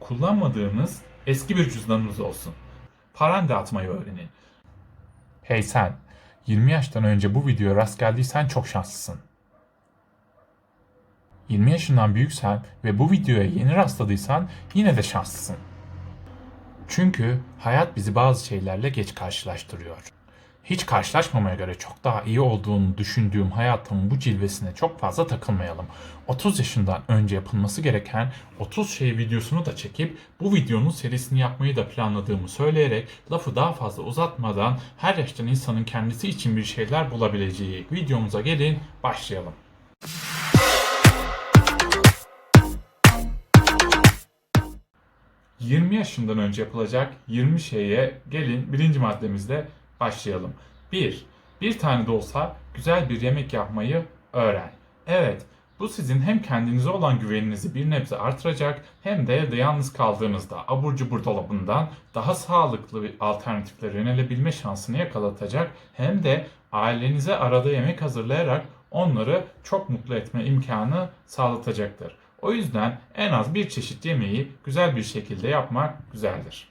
kullanmadığınız eski bir cüzdanınız olsun. Parande atmayı öğrenin. Hey sen, 20 yaştan önce bu videoya rast geldiysen çok şanslısın. 20 yaşından büyüksen ve bu videoya yeni rastladıysan yine de şanslısın. Çünkü hayat bizi bazı şeylerle geç karşılaştırıyor. Hiç karşılaşmamaya göre çok daha iyi olduğunu düşündüğüm hayatımın bu cilvesine çok fazla takılmayalım. 30 yaşından önce yapılması gereken 30 şey videosunu da çekip bu videonun serisini yapmayı da planladığımı söyleyerek lafı daha fazla uzatmadan her yaştan insanın kendisi için bir şeyler bulabileceği videomuza gelin başlayalım. ...20 yaşından önce yapılacak 20 şeye gelin birinci maddemizle başlayalım. 1. Bir tane de olsa güzel bir yemek yapmayı öğren. Evet, bu sizin hem kendinize olan güveninizi bir nebze artıracak hem de evde yalnız kaldığınızda abur cubur dolabından daha sağlıklı bir alternatiflere yönelebilme şansını yakalatacak hem de ailenize arada yemek hazırlayarak onları çok mutlu etme imkanı sağlatacaktır. O yüzden en az bir çeşit yemeği güzel bir şekilde yapmak güzeldir.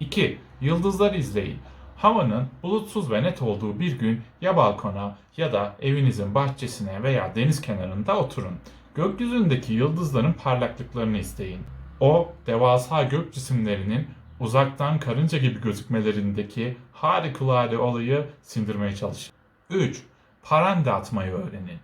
2. Yıldızları izleyin. Havanın bulutsuz ve net olduğu bir gün ya balkona ya da evinizin bahçesine veya deniz kenarında oturun. Gökyüzündeki yıldızların parlaklıklarını isteyin. O devasa gök cisimlerinin uzaktan karınca gibi gözükmelerindeki harikulade olayı sindirmeye çalışın. 3. Parande atmayı öğrenin.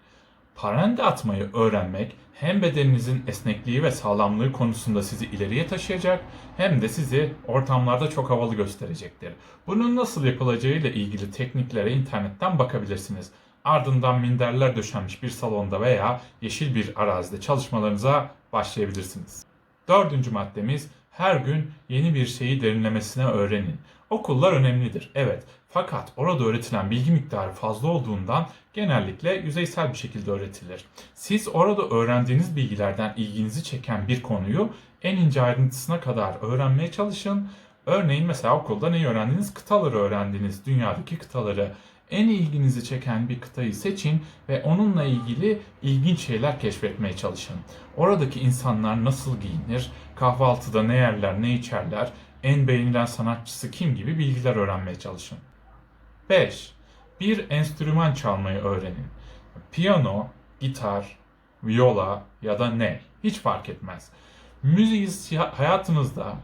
Parande atmayı öğrenmek hem bedeninizin esnekliği ve sağlamlığı konusunda sizi ileriye taşıyacak hem de sizi ortamlarda çok havalı gösterecektir. Bunun nasıl yapılacağıyla ilgili tekniklere internetten bakabilirsiniz. Ardından minderler döşenmiş bir salonda veya yeşil bir arazide çalışmalarınıza başlayabilirsiniz. Dördüncü maddemiz her gün yeni bir şeyi derinlemesine öğrenin. Okullar önemlidir, evet. Fakat orada öğretilen bilgi miktarı fazla olduğundan genellikle yüzeysel bir şekilde öğretilir. Siz orada öğrendiğiniz bilgilerden ilginizi çeken bir konuyu en ince ayrıntısına kadar öğrenmeye çalışın. Örneğin mesela okulda neyi öğrendiniz? Kıtaları öğrendiniz, dünyadaki kıtaları. En ilginizi çeken bir kıtayı seçin ve onunla ilgili ilginç şeyler keşfetmeye çalışın. Oradaki insanlar nasıl giyinir, kahvaltıda ne yerler, ne içerler, en beğenilen sanatçısı kim gibi bilgiler öğrenmeye çalışın. 5. Bir enstrüman çalmayı öğrenin. Piyano, gitar, viola ya da ne hiç fark etmez. Müziği hayatınızda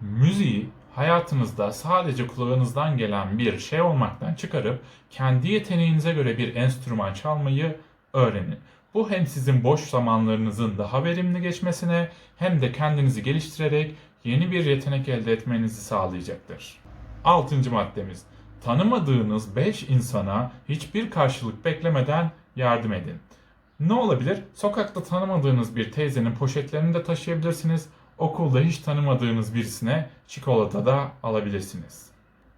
müziği hayatınızda sadece kulağınızdan gelen bir şey olmaktan çıkarıp kendi yeteneğinize göre bir enstrüman çalmayı öğrenin. Bu hem sizin boş zamanlarınızın daha verimli geçmesine hem de kendinizi geliştirerek yeni bir yetenek elde etmenizi sağlayacaktır. Altıncı maddemiz. Tanımadığınız 5 insana hiçbir karşılık beklemeden yardım edin. Ne olabilir? Sokakta tanımadığınız bir teyzenin poşetlerini de taşıyabilirsiniz. Okulda hiç tanımadığınız birisine çikolata da alabilirsiniz.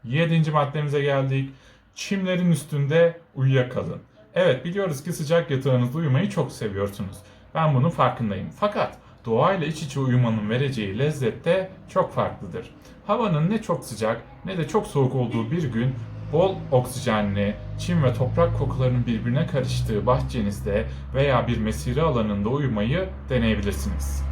Yedinci maddemize geldik. Çimlerin üstünde uyuyakalın. Evet biliyoruz ki sıcak yatağınızda uyumayı çok seviyorsunuz. Ben bunun farkındayım. Fakat doğayla iç içe uyumanın vereceği lezzet de çok farklıdır. Havanın ne çok sıcak ne de çok soğuk olduğu bir gün bol oksijenli, çim ve toprak kokularının birbirine karıştığı bahçenizde veya bir mesire alanında uyumayı deneyebilirsiniz.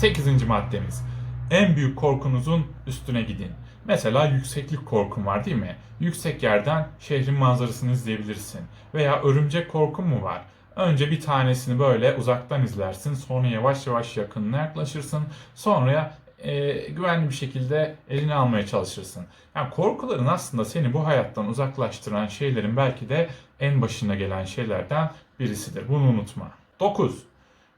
8. maddemiz. En büyük korkunuzun üstüne gidin. Mesela yükseklik korkun var değil mi? Yüksek yerden şehrin manzarasını izleyebilirsin. Veya örümcek korkun mu var? Önce bir tanesini böyle uzaktan izlersin. Sonra yavaş yavaş yakınına yaklaşırsın. Sonra e, güvenli bir şekilde eline almaya çalışırsın. Yani korkuların aslında seni bu hayattan uzaklaştıran şeylerin belki de en başına gelen şeylerden birisidir. Bunu unutma. 9.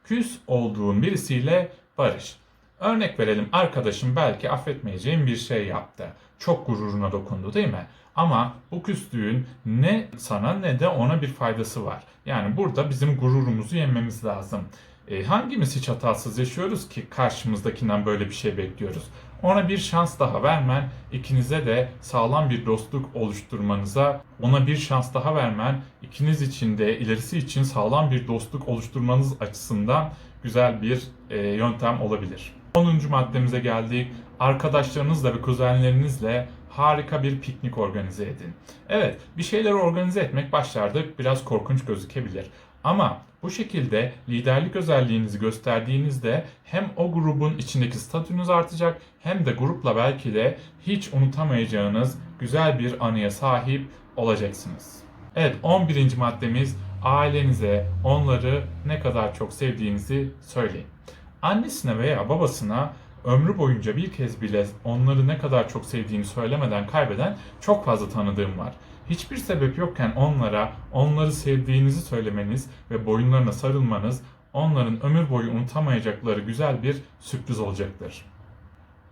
Küs olduğun birisiyle barış. Örnek verelim arkadaşım belki affetmeyeceğin bir şey yaptı. Çok gururuna dokundu değil mi? Ama bu küslüğün ne sana ne de ona bir faydası var. Yani burada bizim gururumuzu yenmemiz lazım. E, hangimiz hiç hatasız yaşıyoruz ki karşımızdakinden böyle bir şey bekliyoruz? Ona bir şans daha vermen, ikinize de sağlam bir dostluk oluşturmanıza, ona bir şans daha vermen, ikiniz için de ilerisi için sağlam bir dostluk oluşturmanız açısından güzel bir e, yöntem olabilir. 10. maddemize geldik. Arkadaşlarınızla ve kuzenlerinizle harika bir piknik organize edin. Evet, bir şeyleri organize etmek başlarda biraz korkunç gözükebilir. Ama bu şekilde liderlik özelliğinizi gösterdiğinizde hem o grubun içindeki statünüz artacak hem de grupla belki de hiç unutamayacağınız güzel bir anıya sahip olacaksınız. Evet 11. maddemiz ailenize onları ne kadar çok sevdiğinizi söyleyin. Annesine veya babasına ömrü boyunca bir kez bile onları ne kadar çok sevdiğini söylemeden kaybeden çok fazla tanıdığım var. Hiçbir sebep yokken onlara onları sevdiğinizi söylemeniz ve boyunlarına sarılmanız onların ömür boyu unutamayacakları güzel bir sürpriz olacaktır.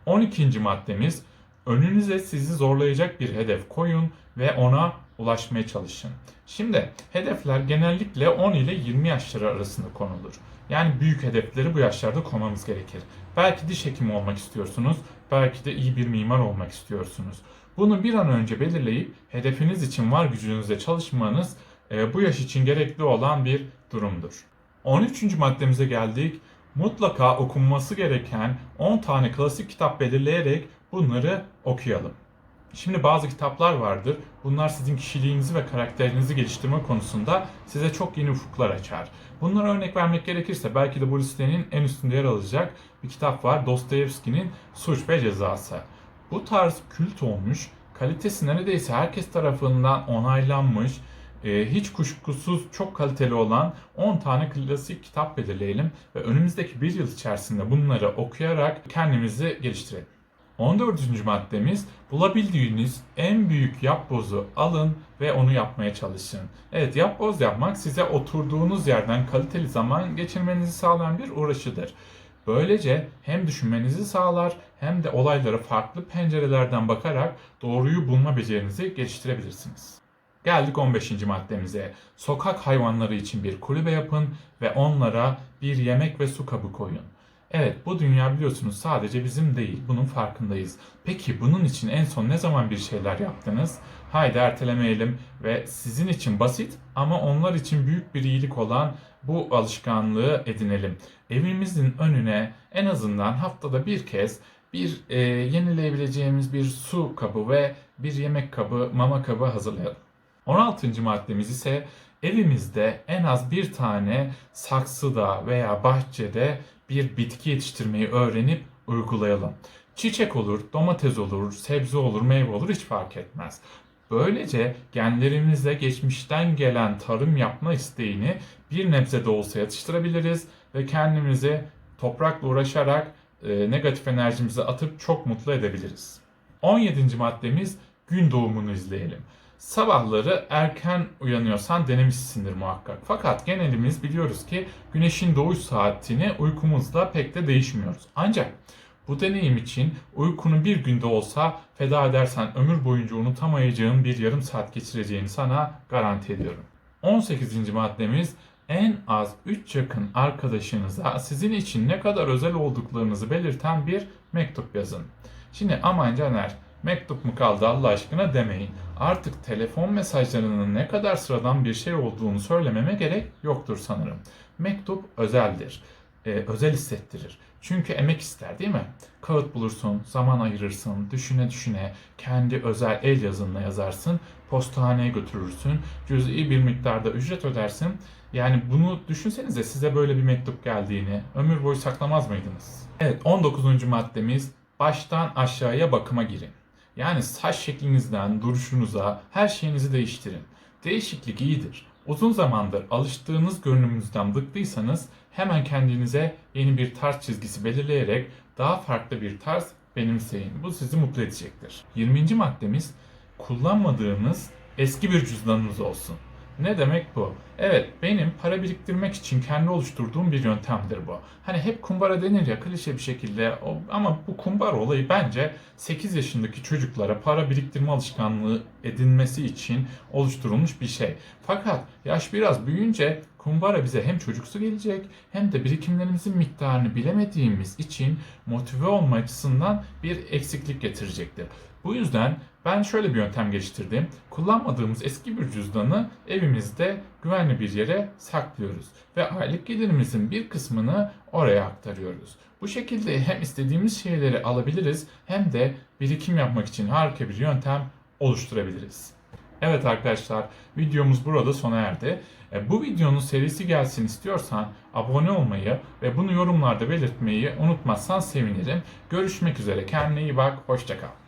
12. maddemiz önünüze sizi zorlayacak bir hedef koyun ve ona ulaşmaya çalışın. Şimdi hedefler genellikle 10 ile 20 yaşları arasında konulur. Yani büyük hedefleri bu yaşlarda koymamız gerekir. Belki diş hekimi olmak istiyorsunuz, belki de iyi bir mimar olmak istiyorsunuz. Bunu bir an önce belirleyip hedefiniz için var gücünüzle çalışmanız e, bu yaş için gerekli olan bir durumdur. 13. maddemize geldik. Mutlaka okunması gereken 10 tane klasik kitap belirleyerek bunları okuyalım. Şimdi bazı kitaplar vardır. Bunlar sizin kişiliğinizi ve karakterinizi geliştirme konusunda size çok yeni ufuklar açar. Bunlara örnek vermek gerekirse belki de bu listenin en üstünde yer alacak bir kitap var. Dostoyevski'nin Suç ve Cezası. Bu tarz kült olmuş, kalitesi neredeyse herkes tarafından onaylanmış, e, hiç kuşkusuz çok kaliteli olan 10 tane klasik kitap belirleyelim ve önümüzdeki bir yıl içerisinde bunları okuyarak kendimizi geliştirelim. 14. maddemiz bulabildiğiniz en büyük yapbozu alın ve onu yapmaya çalışın. Evet yapboz yapmak size oturduğunuz yerden kaliteli zaman geçirmenizi sağlayan bir uğraşıdır. Böylece hem düşünmenizi sağlar hem de olaylara farklı pencerelerden bakarak doğruyu bulma becerinizi geliştirebilirsiniz. Geldik 15. maddemize. Sokak hayvanları için bir kulübe yapın ve onlara bir yemek ve su kabı koyun. Evet bu dünya biliyorsunuz sadece bizim değil. Bunun farkındayız. Peki bunun için en son ne zaman bir şeyler yaptınız? Haydi ertelemeyelim ve sizin için basit ama onlar için büyük bir iyilik olan bu alışkanlığı edinelim. Evimizin önüne en azından haftada bir kez bir e, yenileyebileceğimiz bir su kabı ve bir yemek kabı, mama kabı hazırlayalım. 16. maddemiz ise evimizde en az bir tane saksıda veya bahçede bir bitki yetiştirmeyi öğrenip uygulayalım. Çiçek olur, domates olur, sebze olur, meyve olur hiç fark etmez. Böylece genlerimizde geçmişten gelen tarım yapma isteğini bir nebze de olsa yatıştırabiliriz ve kendimizi toprakla uğraşarak e, negatif enerjimizi atıp çok mutlu edebiliriz. 17. maddemiz gün doğumunu izleyelim. Sabahları erken uyanıyorsan denemişsindir muhakkak. Fakat genelimiz biliyoruz ki güneşin doğuş saatini uykumuzda pek de değişmiyoruz. Ancak bu deneyim için uykunu bir günde olsa feda edersen ömür boyunca unutamayacağın bir yarım saat geçireceğini sana garanti ediyorum. 18. maddemiz en az 3 yakın arkadaşınıza sizin için ne kadar özel olduklarınızı belirten bir mektup yazın. Şimdi aman Caner mektup mu kaldı Allah aşkına demeyin. Artık telefon mesajlarının ne kadar sıradan bir şey olduğunu söylememe gerek yoktur sanırım. Mektup özeldir. Ee, özel hissettirir. Çünkü emek ister değil mi? Kağıt bulursun, zaman ayırırsın, düşüne düşüne kendi özel el yazınla yazarsın, postahaneye götürürsün, cüz'i bir miktarda ücret ödersin. Yani bunu düşünsenize size böyle bir mektup geldiğini ömür boyu saklamaz mıydınız? Evet 19. maddemiz baştan aşağıya bakıma girin. Yani saç şeklinizden duruşunuza her şeyinizi değiştirin. Değişiklik iyidir. Uzun zamandır alıştığınız görünümünüzden bıktıysanız hemen kendinize yeni bir tarz çizgisi belirleyerek daha farklı bir tarz benimseyin. Bu sizi mutlu edecektir. 20. maddemiz kullanmadığınız eski bir cüzdanınız olsun. Ne demek bu? Evet benim para biriktirmek için kendi oluşturduğum bir yöntemdir bu. Hani hep kumbara denir ya klişe bir şekilde ama bu kumbara olayı bence 8 yaşındaki çocuklara para biriktirme alışkanlığı edinmesi için oluşturulmuş bir şey. Fakat yaş biraz büyüyünce kumbara bize hem çocuksu gelecek hem de birikimlerimizin miktarını bilemediğimiz için motive olma açısından bir eksiklik getirecektir. Bu yüzden ben şöyle bir yöntem geliştirdim. Kullanmadığımız eski bir cüzdanı evimizde güvenli bir yere saklıyoruz ve aylık gelirimizin bir kısmını oraya aktarıyoruz. Bu şekilde hem istediğimiz şeyleri alabiliriz hem de birikim yapmak için harika bir yöntem oluşturabiliriz. Evet arkadaşlar videomuz burada sona erdi. E, Bu videonun serisi gelsin istiyorsan abone olmayı ve bunu yorumlarda belirtmeyi unutmazsan sevinirim. Görüşmek üzere kendine iyi bak hoşçakal.